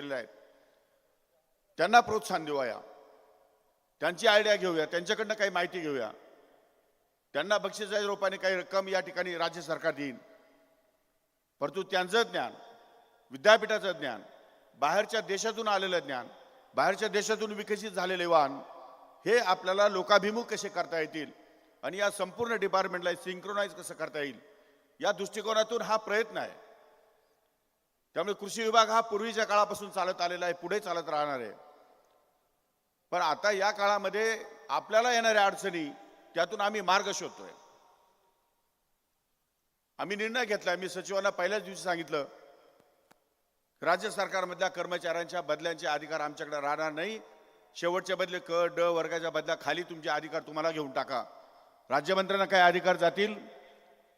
केलेल्या आहेत. त्यांना प्रोत्साहन देऊया. त्यांची आयडिया घेऊया. त्यांच्याकडनं काही माहिती घेऊया. त्यांना बक्षिसाच्या रूपाने काही रक्कम या ठिकाणी राज्य सरकार देईन. परंतु त्यांचं ज्ञान विद्यापीठाचं ज्ञान बाहेरच्या देशातून आलेलं ज्ञान बाहेरच्या देशातून विकसित झालेले वाहन हे आपल्याला लोकाभिमुख कसे करता येतील आणि या संपूर्ण डिपार्टमेंटला सिंक्रोनाईज कसं करता येईल या दृष्टिकोनातून हा प्रयत्न आहे. त्यामुळे कृषी विभाग हा पूर्वीच्या काळापासून चालत आलेला आहे पुढे चालत राहणार आहे. पण आता या काळामध्ये आपल्याला येणाऱ्या अडचणी त्यातून आम्ही मार्ग शोधतोय. आम्ही निर्णय घेतलाय मी सचिवांना पहिल्याच दिवशी सांगितलं राज्य सरकारमधल्या कर्मचाऱ्यांच्या बदल्यांचे अधिकार आमच्याकडे राहणार नाही. शेवटच्या बदले क ड वर्गाच्या बदल्या खाली तुमचे अधिकार तुम्हाला घेऊन टाका. राज्यमंत्र्यांना काय अधिकार जातील?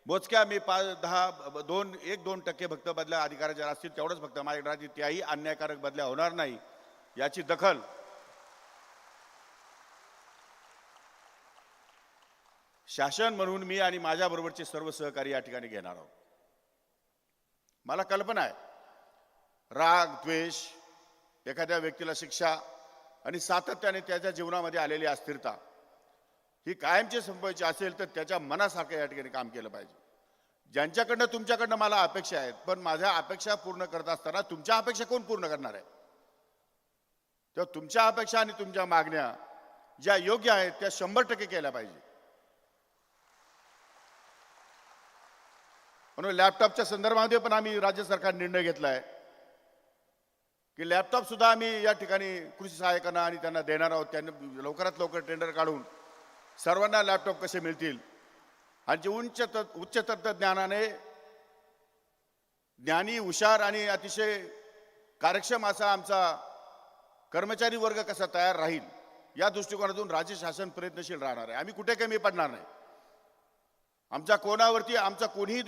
मोजक्या मी पाच दहा दोन एक दोन टक्के फक्त बदल्या अधिकाराच्या असतील तेवढंच फक्त माझ्या राहतील त्याही अन्यायकारक बदल्या होणार नाही याची दखल. शासन म्हणून मी आणि माझ्याबरोबरचे सर्व सहकारी या ठिकाणी घेणार आहोत. मला कल्पना आहे राग द्वेष एखाद्या व्यक्तीला शिक्षा आणि सातत्याने त्याच्या जीवनामध्ये आलेली अस्थिरता ही कायमची संपवायची असेल तर त्याच्या मनासारखं या ठिकाणी काम केलं पाहिजे. ज्यांच्याकडनं तुमच्याकडनं मला अपेक्षा आहेत पण माझ्या अपेक्षा पूर्ण करत असताना तुमच्या अपेक्षा कोण पूर्ण करणार आहे? तेव्हा तुमच्या अपेक्षा आणि तुमच्या मागण्या ज्या योग्य आहेत त्या शंभर टक्के केल्या पाहिजे. म्हणून लॅपटॉपच्या संदर्भामध्ये पण आम्ही राज्य सरकार निर्णय घेतला आहे की लॅपटॉप सुद्धा आम्ही या ठिकाणी कृषी सहाय्यकांना आणि त्यांना देणार आहोत. त्यांना लवकरात लवकर टेंडर काढून सर्वांना लॅपटॉप कसे मिळतील? आणि जे उच्च तत् उच्च तंत्रज्ञानाने ज्ञानी हुशार आणि अतिशय कार्यक्षम असा आमचा कर्मचारी वर्ग कसा तयार राहील या दृष्टिकोनातून राज्य शासन प्रयत्नशील राहणार आहे. आम्ही कुठे कमी पडणार नाही. आमच्या कोणावरती आमचा कोणीही